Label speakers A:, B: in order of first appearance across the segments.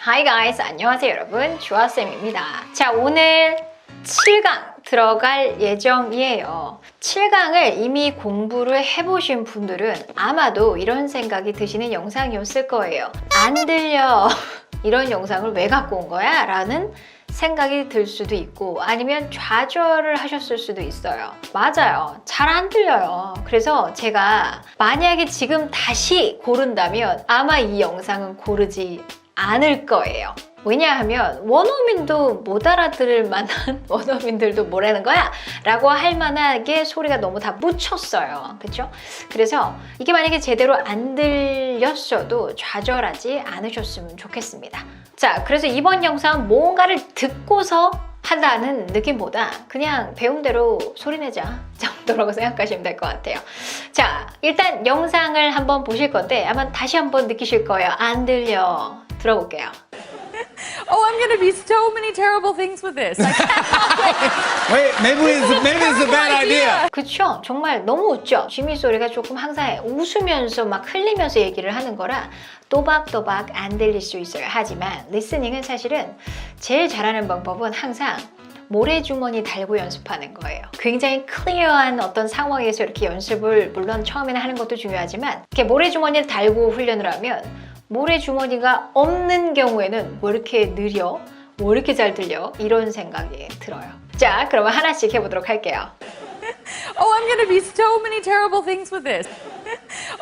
A: Hi guys, 안녕하세요 여러분. 주아쌤입니다. 자, 오늘 7강 들어갈 예정이에요. 7강을 이미 공부를 해보신 분들은 아마도 이런 생각이 드시는 영상이었을 거예요. 안 들려. 이런 영상을 왜 갖고 온 거야? 라는 생각이 들 수도 있고 아니면 좌절을 하셨을 수도 있어요. 맞아요. 잘 안 들려요. 그래서 제가 만약에 지금 다시 고른다면 아마 이 영상은 고르지 않을 거예요. 왜냐하면 원어민도 못 알아들을 만한 원어민들도 뭐라는 거야? 라고 할 만하게 소리가 너무 다 묻혔어요. 그쵸? 그래서 이게 만약에 제대로 안 들렸어도 좌절하지 않으셨으면 좋겠습니다. 자, 그래서 이번 영상 뭔가를 듣고서 한다는 느낌보다 그냥 배운 대로 소리내자 정도라고 생각하시면 될 것 같아요. 자, 일단 영상을 한번 보실 건데 아마 다시 한번 느끼실 거예요. 안 들려. 들어볼게요.
B: Oh, I'm going to be so many terrible things with this. I can't
C: Wait, maybe it's maybe it's a bad idea.
A: 그쵸? 정말 너무 웃죠? 지미 소리가 조금 항상 웃으면서 막 흘리면서 얘기를 하는 거라 또박또박 안 들릴 수 있어요. 하지만 리스닝은 사실은 제일 잘하는 방법은 항상 모래주머니 달고 연습하는 거예요. 굉장히 클리어한 어떤 상황에서 이렇게 연습을 물론 처음에는 하는 것도 중요하지만 이렇게 모래주머니를 달고 훈련을 하면 모래주머니가 없는 경우에는 뭐 이렇게 느려? 뭐 이렇게 잘 들려? 이런 생각이 들어요. 자, 그러면 하나씩 해보도록 할게요.
B: oh, I'm going to be so many terrible things with this.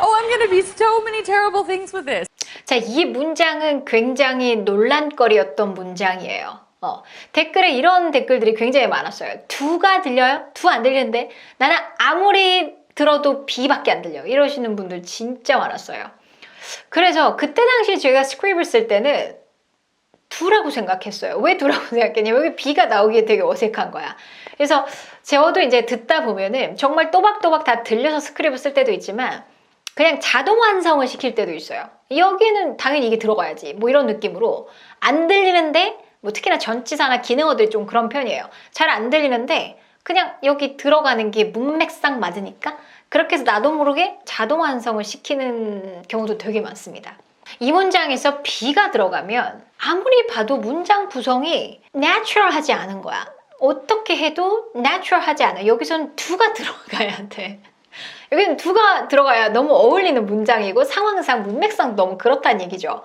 B: Oh, I'm going to be so many terrible things with this.
A: 자, 이 문장은 굉장히 논란거리였던 문장이에요. 어, 댓글에 이런 댓글들이 굉장히 많았어요. 두가 들려요? 두 안 들리는데? 나는 아무리 들어도 비밖에 안 들려. 이러시는 분들 진짜 많았어요. 그래서 그때 당시 제가 스크립을 쓸 때는 두라고 생각했어요. 왜 두라고 생각했냐면 여기 비가 나오기에 되게 어색한 거야. 그래서 저도 이제 듣다 보면은 정말 또박또박 다 들려서 스크립을 쓸 때도 있지만 그냥 자동 완성을 시킬 때도 있어요. 여기는 당연히 이게 들어가야지. 뭐 이런 느낌으로 안 들리는데 뭐 특히나 전치사나 기능어들이 좀 그런 편이에요. 잘 안 들리는데 그냥 여기 들어가는 게 문맥상 맞으니까 그렇게 해서 나도 모르게 자동 완성을 시키는 경우도 되게 많습니다. 이 문장에서 B가 들어가면 아무리 봐도 문장 구성이 natural하지 않은 거야. 어떻게 해도 natural하지 않아. 여기선 두가 들어가야 돼. 여기는 두가 들어가야 너무 어울리는 문장이고 상황상 문맥상 너무 그렇다는 얘기죠.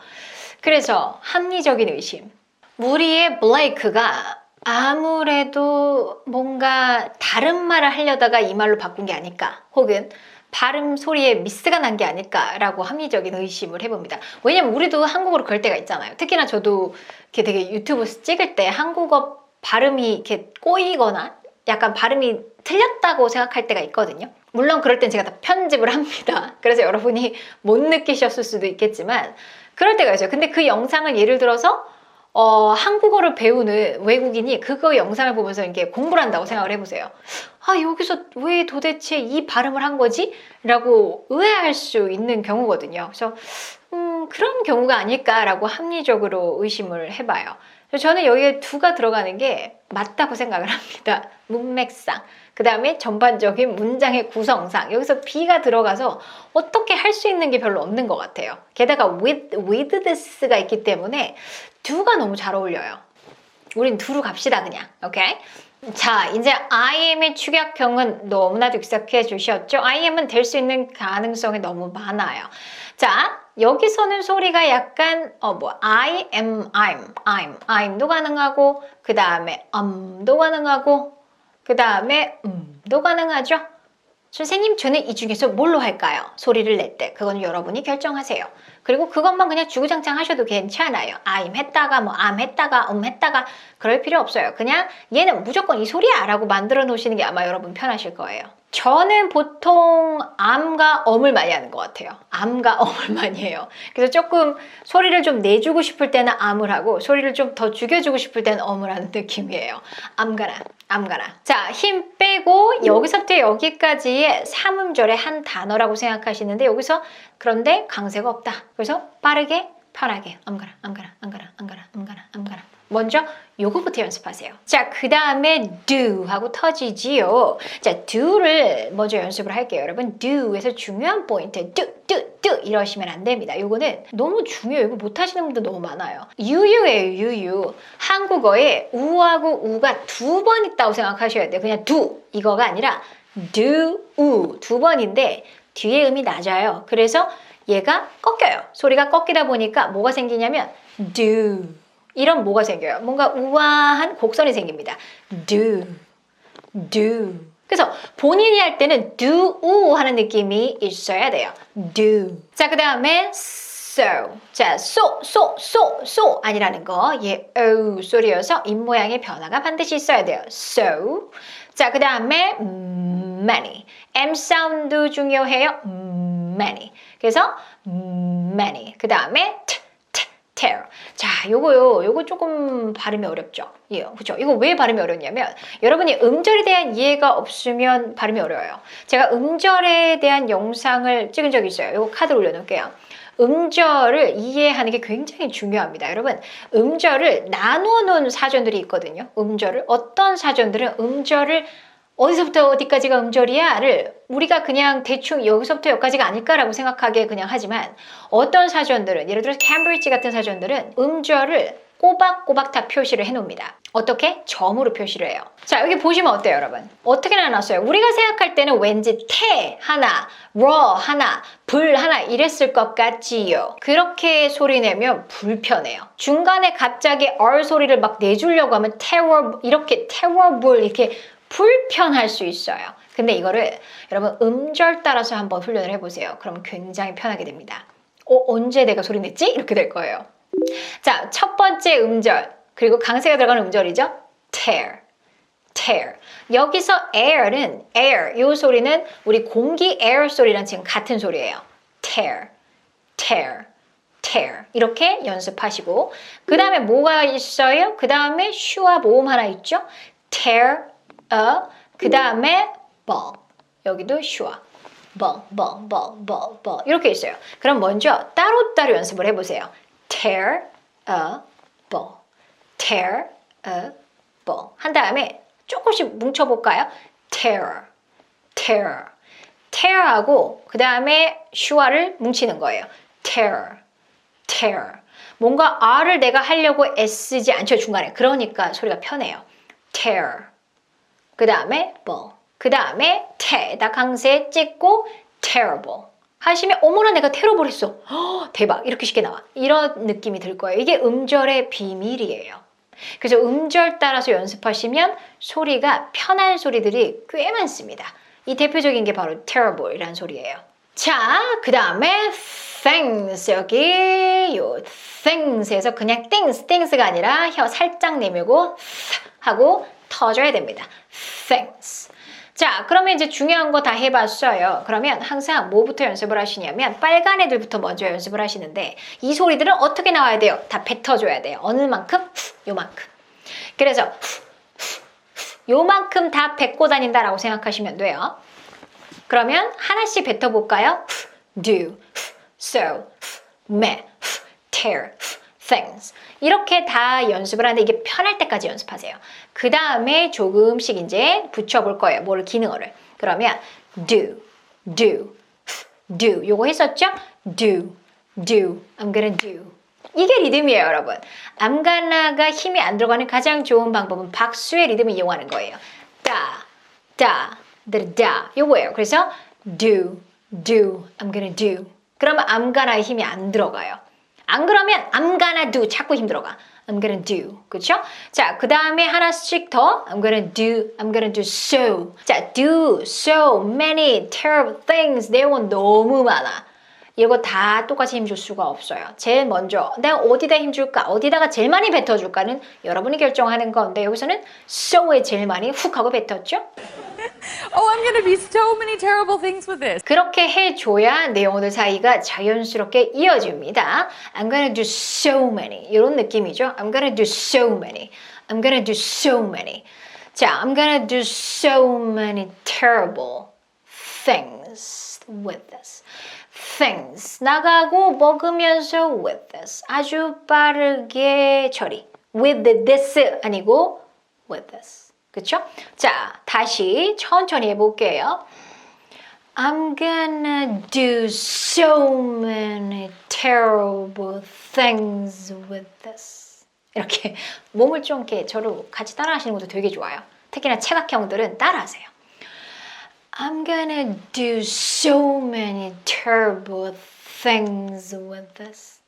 A: 그래서 합리적인 의심. 무리의 블레이크가 아무래도 뭔가 다른 말을 하려다가 이 말로 바꾼 게 아닐까. 혹은 발음 소리에 미스가 난 게 아닐까라고 합리적인 의심을 해봅니다. 왜냐면 우리도 한국어로 그럴 때가 있잖아요. 특히나 저도 이렇게 되게 유튜브 찍을 때 한국어 발음이 이렇게 꼬이거나 약간 발음이 틀렸다고 생각할 때가 있거든요. 물론 그럴 땐 제가 다 편집을 합니다. 그래서 여러분이 못 느끼셨을 수도 있겠지만 그럴 때가 있어요. 근데 그 영상을 예를 들어서 어, 한국어를 배우는 외국인이 그거 영상을 보면서 이렇게 공부를 한다고 생각을 해보세요. 아, 여기서 왜 도대체 이 발음을 한 거지? 라고 의아할 수 있는 경우거든요. 그래서, 음, 그런 경우가 아닐까라고 합리적으로 의심을 해봐요. 저는 여기에 두가 들어가는 게 맞다고 생각을 합니다. 문맥상. 그 다음에 전반적인 문장의 구성상. 여기서 B가 들어가서 어떻게 할 수 있는 게 별로 없는 것 같아요. 게다가 with, with this가 있기 때문에 두가 너무 잘 어울려요. 우린 두로 갑시다, 그냥. 오케이? 자, 이제 IM의 축약형은 너무나도 익숙해 주셨죠? IM은 될 수 있는 가능성이 너무 많아요. 자, 여기서는 소리가 약간 어 뭐 I am I'm I'm I'm도 가능하고 그 다음에 um도 가능하고 그 다음에 음도 가능하죠. 선생님 저는 이 중에서 뭘로 할까요? 소리를 낼 때 그건 여러분이 결정하세요. 그리고 그것만 그냥 주구장창 하셔도 괜찮아요. I'm 했다가 뭐 am 했다가 음 했다가 그럴 필요 없어요. 그냥 얘는 무조건 이 소리야 라고 만들어 놓으시는 게 아마 여러분 편하실 거예요. 저는 보통 암과 엄을 많이 하는 것 같아요. 암과 엄을 많이 해요. 그래서 조금 소리를 좀 내주고 싶을 때는 암을 하고 소리를 좀 더 죽여주고 싶을 때는 엄을 하는 느낌이에요. 암가나, 암가나. 자, 힘 빼고 여기서부터 여기까지의 삼음절의 한 단어라고 생각하시는데 여기서 그런데 강세가 없다. 그래서 빠르게 편하게 암가나, 암가나, 암가나, 암가나, 암가나, 암가나. 먼저 요거부터 연습하세요. 자, 그 다음에 do 하고 터지지요. 자, do를 먼저 연습을 할게요. 여러분, do에서 중요한 포인트, do, do, do 이러시면 안 됩니다. 요거는 너무 중요해요. 이거 못하시는 분들 너무 많아요. 유유예요, 유유. 한국어에 우하고 우가 두 번 있다고 생각하셔야 돼요. 그냥 do 이거가 아니라 do, u 두 번인데 뒤에 음이 낮아요. 그래서 얘가 꺾여요. 소리가 꺾이다 보니까 뭐가 생기냐면 do 이런 뭐가 생겨요. 뭔가 우아한 곡선이 생깁니다. do, do. 그래서 본인이 할 때는 do, u 하는 느낌이 있어야 돼요. do. 자, 그 다음에 so. 자, so, so, so, so 아니라는 거. 얘 o 소리여서 입 모양의 변화가 반드시 있어야 돼요. so. 자, 그 다음에 many. m 사운드 중요해요. many. 그래서 many. 그 다음에 t, tear. 자, 요거요. 요거 조금 발음이 어렵죠. 예, 그죠? 이거 왜 발음이 어렵냐면 여러분이 음절에 대한 이해가 없으면 발음이 어려워요. 제가 음절에 대한 영상을 찍은 적이 있어요. 요거 카드 올려놓을게요. 음절을 이해하는 게 굉장히 중요합니다. 여러분, 음절을 나누어 놓은 사전들이 있거든요. 음절을. 어떤 사전들은 음절을 어디서부터 어디까지가 음절이야를 우리가 그냥 대충 여기서부터 여기까지가 아닐까라고 생각하게 그냥 하지만 어떤 사전들은 예를 들어서 캠브리지 같은 사전들은 음절을 꼬박꼬박 다 표시를 해놓습니다. 어떻게? 점으로 표시를 해요. 자 여기 보시면 어때요 여러분? 어떻게 나눴어요? 우리가 생각할 때는 왠지 태 하나, 러 하나, 불 하나 이랬을 것 같지요. 그렇게 소리 내면 불편해요. 중간에 갑자기 R 소리를 막 내주려고 하면 태워 이렇게 태워불 이렇게 불편할 수 있어요. 근데 이거를 여러분 음절 따라서 한번 훈련을 해보세요. 그러면 굉장히 편하게 됩니다. 어, 언제 내가 소리 냈지? 이렇게 될 거예요. 자, 첫 번째 음절. 그리고 강세가 들어가는 음절이죠. tear. tear. 여기서 air는 air. 이 소리는 우리 공기 air 소리랑 지금 같은 소리예요. tear. tear. tear. 이렇게 연습하시고 그 다음에 뭐가 있어요? 그 다음에 슈와 모음 하나 있죠? tear a 그 다음에 ball. 여기도 슈와. ball, ball, ball, ball, ball. 이렇게 있어요. 그럼 먼저 따로따로 연습을 해보세요. tear a ball. tear a ball. 한 다음에 조금씩 뭉쳐볼까요? tear, tear. tear하고 그 다음에 슈와를 뭉치는 거예요. tear, tear. 뭔가 R을 내가 하려고 애쓰지 않죠, 중간에. 그러니까 소리가 편해요. tear. 그 다음에 ball. 그 다음에 te다 강세 찍고 terrible. 하시면 어머나 내가 terrible 했어. 허, 대박. 이렇게 쉽게 나와. 이런 느낌이 들 거예요. 이게 음절의 비밀이에요. 그래서 음절 따라서 연습하시면 소리가 편한 소리들이 꽤 많습니다. 이 대표적인 게 바로 terrible이라는 소리예요. 자, 그 다음에 things 여기 요 things에서 그냥 things, things가 아니라 혀 살짝 내밀고 하고 터져야 됩니다. things. 자, 그러면 이제 중요한 거 다 해봤어요. 그러면 항상 뭐부터 연습을 하시냐면 빨간 애들부터 먼저 연습을 하시는데 이 소리들은 어떻게 나와야 돼요? 다 뱉어줘야 돼요. 어느 만큼? 요만큼. 그래서 요만큼 다 뱉고 다닌다라고 생각하시면 돼요. 그러면 하나씩 뱉어볼까요? do, so, me, tear, things. 이렇게 다 연습을 하는데 이게 편할 때까지 연습하세요. 그 다음에 조금씩 이제 붙여볼 거예요. 뭘 기능어를. 그러면 do, do, do. 요거 했었죠? do, do. I'm gonna do. 이게 리듬이에요, 여러분. Gonna가 힘이 안 들어가는 가장 좋은 방법은 박수의 리듬을 이용하는 거예요. 다, 다, 다, 다. 요거예요. 그래서 do, do, I'm gonna do. 그러면 gonna의 힘이 안 들어가요. 안 그러면 I'm gonna do 자꾸 힘들어가. I'm gonna do. 그쵸? 자, 그 다음에 하나씩 더 I'm gonna do, I'm gonna do so. 자, do so many terrible things. 내용은 너무 많아. 이거 다 똑같이 힘 줄 수가 없어요. 제일 먼저 내가 어디다 힘 줄까? 어디다가 제일 많이 뱉어 줄까는 여러분이 결정하는 건데 여기서는 so에 제일 많이 훅 하고 뱉었죠?
B: Oh, I'm gonna be so many terrible things with this.
A: 그렇게 해줘야 내용어들 사이가 자연스럽게 이어집니다. I'm gonna do so many 이런 느낌이죠. I'm gonna do so many. I'm gonna do so many. 자, I'm gonna do so many terrible things with this. Things 나가고 먹으면서 with this 아주 빠르게 처리 with this 아니고 with this. 그쵸? 자, 다시 천천히 해볼게요. I'm gonna do so many terrible things with this. 이렇게 몸을 좀 이렇게 저를 같이 따라 하시는 것도 되게 좋아요. 특히나 체각형들은 따라 하세요. I'm gonna do so many terrible things with this.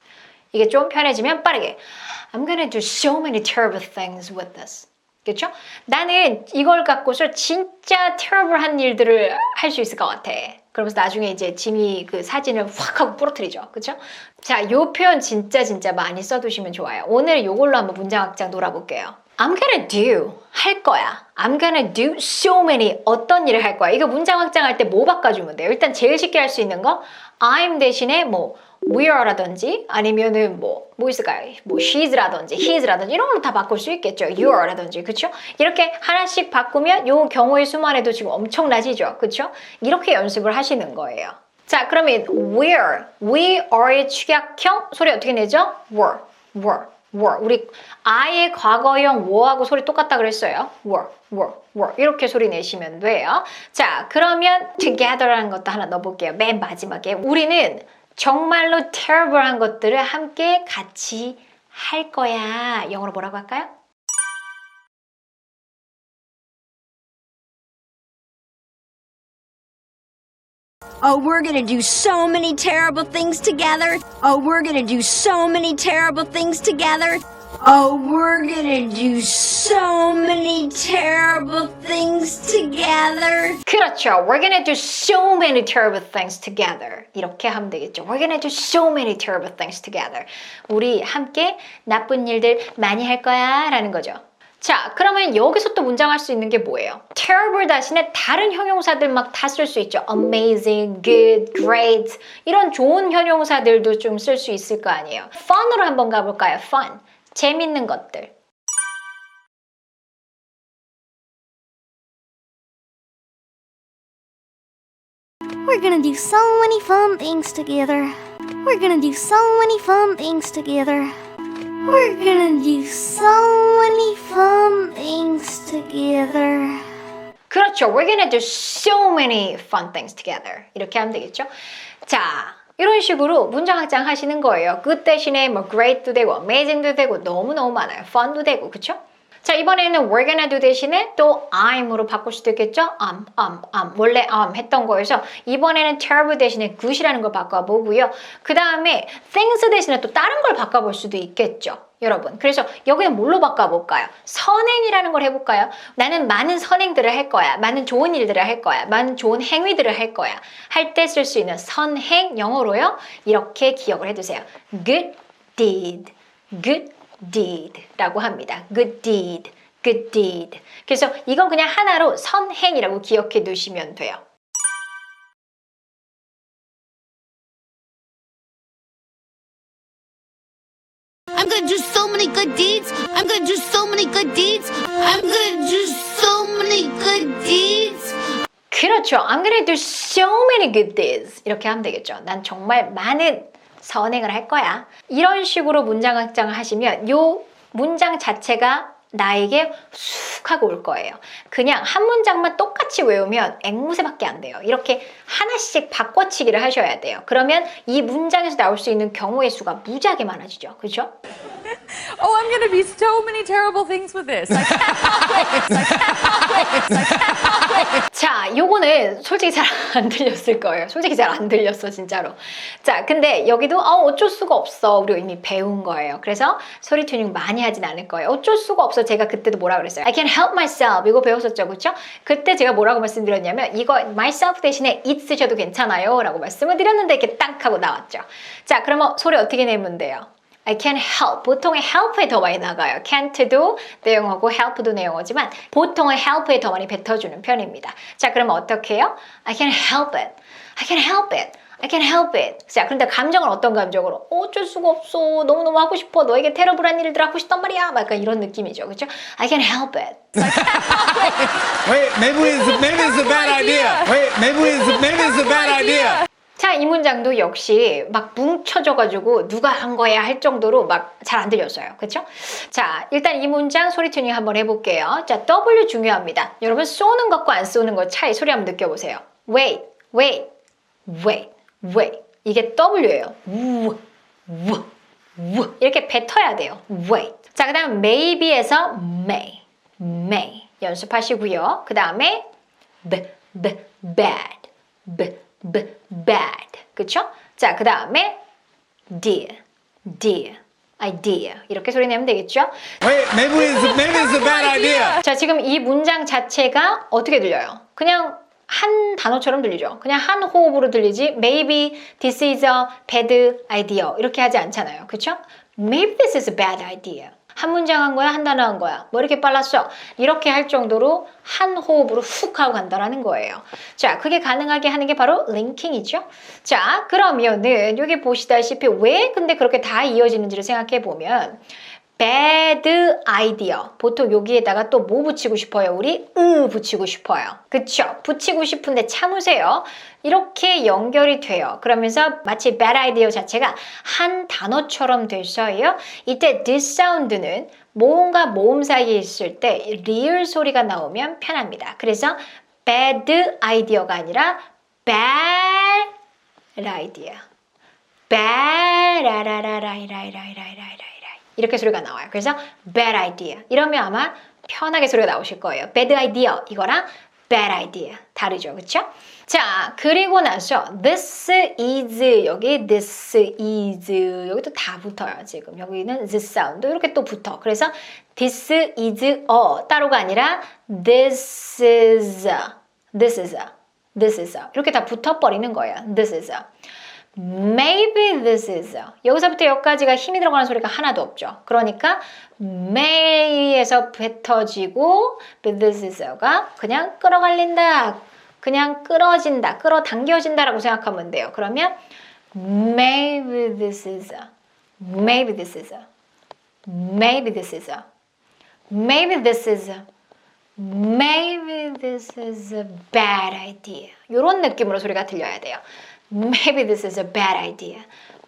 A: 이게 좀 편해지면 빠르게 I'm gonna do so many terrible things with this. 그렇죠? 나는 이걸 갖고서 진짜 terrible한 일들을 할 수 있을 것 같아. 그러면서 나중에 이제 짐이 그 사진을 확 하고 부러뜨리죠. 그렇죠? 자, 요 표현 진짜 진짜 많이 써두시면 좋아요. 오늘 요걸로 한번 문장 확장 놀아볼게요. I'm gonna do 할 거야. I'm gonna do so many 어떤 일을 할 거야. 이거 문장 확장할 때 뭐 바꿔주면 돼요? 일단 제일 쉽게 할 수 있는 거 I'm 대신에 뭐 weare라든지 아니면은 뭐, 뭐 있을까요? 뭐 she's라든지 his라든지 이런 걸로 다 바꿀 수 있겠죠. you라든지 그쵸? 이렇게 하나씩 바꾸면 요 경우의 수만 해도 지금 엄청나지죠. 그쵸? 이렇게 연습을 하시는 거예요. 자 그러면 were, we are의 축약형 소리 어떻게 내죠? were, were, were. 우리 I의 과거형 were하고 소리 똑같다 그랬어요. were, were, were. 이렇게 소리 내시면 돼요. 자 그러면 together라는 것도 하나 넣어볼게요. 맨 마지막에 우리는 정말로 terrible한 것들을 함께 같이 할 거야. 영어로 뭐라고 할까요?
D: Oh, we're gonna do so many terrible things together. Oh, we're gonna do so many terrible things together. Oh, we're gonna do so many terrible things together.
A: 그렇죠. We're gonna do so many terrible things together. 이렇게 하면 되겠죠. We're gonna do so many terrible things together. 우리 함께 나쁜 일들 많이 할 거야 라는 거죠. 자, 그러면 여기서 또 문장할 수 있는 게 뭐예요? terrible 대신에 다른 형용사들 막 다 쓸 수 있죠. amazing, good, great 이런 좋은 형용사들도 좀 쓸 수 있을 거 아니에요. fun으로 한번 가볼까요? fun. 재밌는 것들.
E: We're gonna do so many fun things together.
A: 그렇죠. We're gonna do so many fun things together. 이렇게 하면 되겠죠. 자, 이런 식으로 문장 확장 하시는 거예요. good 대신에 뭐 great도 되고 amazing도 되고 너무너무 많아요. fun도 되고, 그쵸? 자, 이번에는 we're gonna do 대신에 또 I'm으로 바꿀 수도 있겠죠? am, am, am. 원래 am 했던 거에서 이번에는 terrible 대신에 good이라는 걸 바꿔보고요. 그 다음에 things 대신에 또 다른 걸 바꿔볼 수도 있겠죠. 여러분. 그래서 여기는 뭘로 바꿔볼까요? 선행이라는 걸 해볼까요? 나는 많은 선행들을 할 거야. 많은 좋은 일들을 할 거야. 많은 좋은 행위들을 할 거야. 할 때 쓸 수 있는 선행 영어로요. 이렇게 기억을 해두세요. Good deed. Good deed 라고 합니다. Good deed. Good deed. 그래서 이건 그냥 하나로 선행이라고 기억해 두시면 돼요.
F: I'm gonna do so many good deeds. I'm gonna do so many good deeds. I'm gonna do so many good deeds.
A: 그렇죠. I'm gonna do so many good deeds. 이렇게 하면 되겠죠. 난 정말 많은 선행을 할 거야. 이런 식으로 문장 확장을 하시면 요 문장 자체가 나에게 쑥 하고 올 거예요. 그냥 한 문장만 똑같이 외우면 앵무새밖에 안 돼요. 이렇게 하나씩 바꿔치기를 하셔야 돼요. 그러면 이 문장에서 나올 수 있는 경우의 수가 무지하게 많아지죠. 그렇죠?
B: Oh, I'm gonna be so many terrible things with this. I
A: 자, 요거는 솔직히 잘 안 들렸을 거예요. 솔직히 잘 안 들렸어, 진짜로. 자, 근데 여기도 어, 어쩔 수가 없어. 우리가 이미 배운 거예요. 그래서 소리 튜닝 많이 하진 않을 거예요. 어쩔 수가 없어. 제가 그때도 뭐라 그랬어요? I can help myself. 이거 배웠었죠, 그렇죠? 그때 제가 뭐라고 말씀드렸냐면 이거 myself 대신에 it 쓰셔도 괜찮아요. 라고 말씀을 드렸는데 이렇게 딱 하고 나왔죠. 자, 그러면 소리 어떻게 내면 돼요? I can help. 보통의 help에 더 많이 나가요. can't도 내용어고 help도 내용어지만 보통은 help에 더 많이 뱉어주는 편입니다. 자, 그러면 어떻게 해요? I can help it. I can help it. I can help it. 자, 그런데 감정은 어떤 감정으로? 어쩔 수가 없어. 너무너무 하고 싶어. 너에게 테러블한 일들 하고 싶단 말이야. 막 약간 이런 느낌이죠. 그렇죠? I can help it.
C: Wait, maybe it's maybe it's a bad idea. Wait, maybe it's maybe it's a bad idea.
A: 자, 이 문장도 역시 막 뭉쳐져가지고 누가 한 거야 할 정도로 막 잘 안 들렸어요. 그쵸? 자, 일단 이 문장 소리 튜닝 한번 해볼게요. 자, W 중요합니다. 여러분 쏘는 것과 안 쏘는 것 차이 소리 한번 느껴보세요. wait, wait, wait, wait. 이게 W예요. 우, 우, 우. 이렇게 뱉어야 돼요. wait. 자, 그 다음 maybe에서 may, may 연습하시고요. 그 다음에 b, bad, b, b, bad. 그쵸? 자, 그 다음에 dear, dear, idea. 이렇게 소리 내면 되겠죠?
C: Wait, maybe it's maybe it's a bad idea.
A: 자, 지금 이 문장 자체가 어떻게 들려요? 그냥 한 단어처럼 들리죠. 그냥 한 호흡으로 들리지. Maybe this is a bad idea. 이렇게 하지 않잖아요. 그쵸? Maybe this is a bad idea. 한 문장 한 거야? 한 단어 한 거야? 뭐 이렇게 빨랐어? 이렇게 할 정도로 한 호흡으로 훅 하고 간다라는 거예요. 자, 그게 가능하게 하는 게 바로 링킹이죠. 자, 그러면은 여기 보시다시피 왜 근데 그렇게 다 이어지는지를 생각해 보면 bad idea. 보통 여기에다가 또 뭐 붙이고 싶어요? 우리 으 붙이고 싶어요. 그쵸? 붙이고 싶은데 참으세요. 이렇게 연결이 돼요. 그러면서 마치 bad idea 자체가 한 단어처럼 됐어요. 이때 this sound는 모음과 모음 사이에 있을 때 리을 소리가 나오면 편합니다. 그래서 bad idea가 아니라 bad idea. 바라라라라이라이라이라이라이라 이 이렇게 소리가 나와요. 그래서 bad idea 이러면 아마 편하게 소리가 나오실 거예요. bad idea 이거랑 bad idea 다르죠, 그렇죠? 자 그리고 나서 this is 여기 this is 여기도 다 붙어요. 지금 여기는 this 사운드 이렇게 또 붙어. 그래서 this is a 따로가 아니라 this is this is this is 이렇게 다 붙어버리는 거예요. this is Maybe this is. 여기서부터 여기까지가 힘이 들어가는 소리가 하나도 없죠. 그러니까 may에서 뱉어지고 but this is a가 그냥 끌어갈린다. 그냥 끌어진다. 끌어당겨진다라고 생각하면 돼요. 그러면 maybe this is. Maybe this is. Maybe this is. Maybe this is. Maybe this is a bad idea. 이런 느낌으로 소리가 들려야 돼요. Maybe this is a bad idea.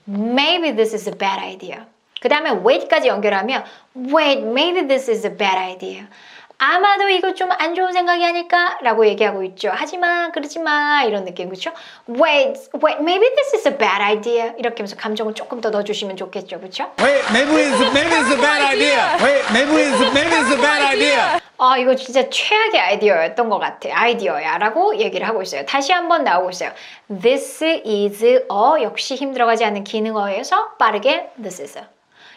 A: Maybe this is a bad idea. 그 다음에 wait까지 연결하면 wait, maybe this is a bad idea. 아마도 이거 좀 안 좋은 생각이 아닐까? 라고 얘기하고 있죠. 하지마, 그러지 마. 이런 느낌, 그렇죠? Wait, wait, maybe this is a bad idea. 이렇게 하면서 감정을 조금 더 넣어주시면 좋겠죠, 그렇죠?
C: Wait, maybe it's maybe it's a bad idea. Wait, maybe it's maybe it's a bad idea.
A: 아, 이거 진짜 최악의 아이디어였던 것 같아. 아이디어야. 라고 얘기를 하고 있어요. 다시 한번 나오고 있어요. This is a 역시 힘 들어가지 않는 기능어에서 빠르게 this is a.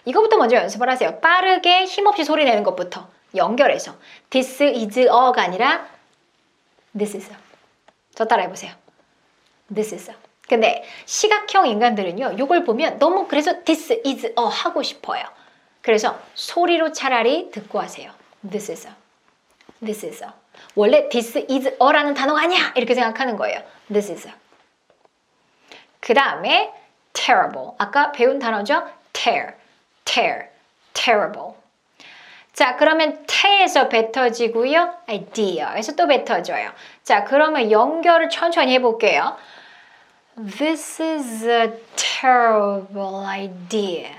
A: 이거부터 먼저 연습을 하세요. 빠르게 힘없이 소리 내는 것부터 연결해서 this is a가 아니라 this is a. 저 따라 해보세요. this is a. 근데 시각형 인간들은요, 이걸 보면 너무 그래서 this is a 하고 싶어요. 그래서 소리로 차라리 듣고 하세요. this is a. This is a. 원래 this is a라는 단어가 아니야 이렇게 생각하는 거예요. This is a. 그 다음에 terrible. 아까 배운 단어죠? tear, tear, terrible. 자, 그러면 te에서 뱉어지고요. idea에서 또 뱉어져요. 자, 그러면 연결을 천천히 해볼게요. This is a terrible idea.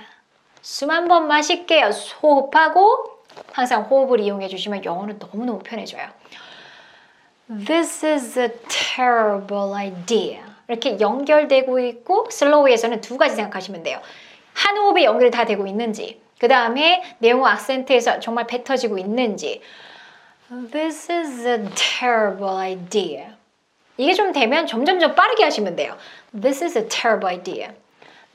A: 숨 한 번 마실게요. 호흡하고 항상 호흡을 이용해 주시면 영어는 너무너무 편해져요. This is a terrible idea. 이렇게 연결되고 있고 슬로우에서는 두 가지 생각하시면 돼요. 한 호흡에 연결이 다 되고 있는지 그 다음에 내용 악센트에서 정말 뱉어지고 있는지 This is a terrible idea. 이게 좀 되면 점점점 빠르게 하시면 돼요. This is a terrible idea.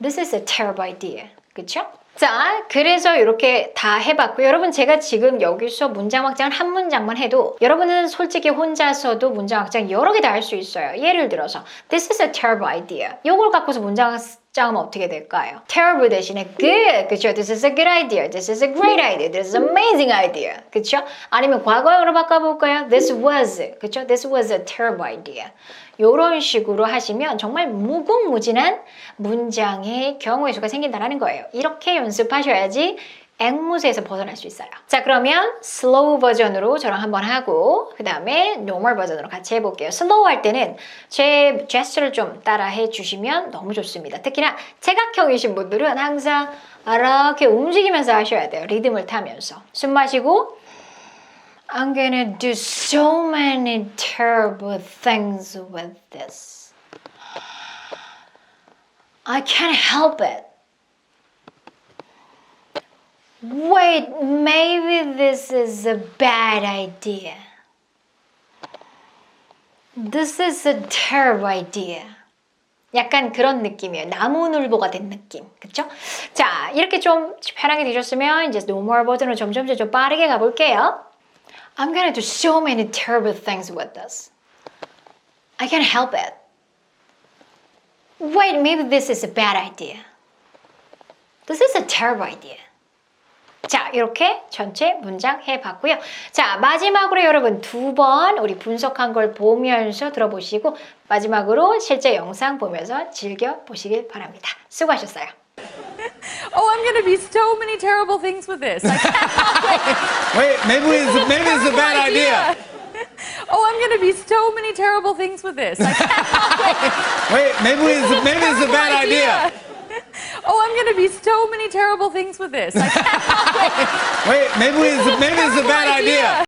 A: This is a terrible idea. 그쵸? 자, 그래서 이렇게 다 해봤고, 여러분 제가 지금 여기서 문장 확장을 한 문장만 해도 여러분은 솔직히 혼자서도 문장 확장 여러 개 다 할 수 있어요. 예를 들어서 This is a terrible idea. 이걸 갖고서 문장 확장하면 어떻게 될까요? Terrible 대신에 good, 그쵸? This is a good idea. This is a great idea. This is an amazing idea. 그쵸? 아니면 과거형으로 바꿔볼까요? This was, 그쵸? This was a terrible idea. 이런 식으로 하시면 정말 무궁무진한 문장의 경우의 수가 생긴다는 거예요. 이렇게 연습하셔야지 앵무새에서 벗어날 수 있어요. 자, 그러면 슬로우 버전으로 저랑 한번 하고 그 다음에 노멀 버전으로 같이 해볼게요. 슬로우 할 때는 제 제스처를 좀 따라해 주시면 너무 좋습니다. 특히나 체각형이신 분들은 항상 이렇게 움직이면서 하셔야 돼요. 리듬을 타면서. 숨 마시고 I'm gonna do so many terrible things with this. I can't help it. Wait, maybe this is a bad idea. This is a terrible idea. 약간 그런 느낌이에요. 나무늘보가 된 느낌. 그쵸? 자, 이렇게 좀 편하게 되셨으면 이제 노멀 버전으로 점점 좀 빠르게 가볼게요. I'm gonna do so many terrible things with this. I can't help it. Wait, maybe this is a bad idea. This is a terrible idea. 자, 이렇게 전체 문장 해봤고요. 자, 마지막으로 여러분 두 번 우리 분석한 걸 보면서 들어보시고 마지막으로 실제 영상 보면서 즐겨 보시길 바랍니다. 수고하셨어요.
B: Oh, I'm going to be so many terrible things with this. I can't
C: Wait, maybe it's maybe it's a bad idea.
B: Oh, I'm going to be so many terrible things with this. I can't
C: Wait, maybe it's maybe it's a bad idea.
B: Oh, I'm going to be so many terrible things with this. I can't
C: Wait, maybe it's maybe it's a bad idea.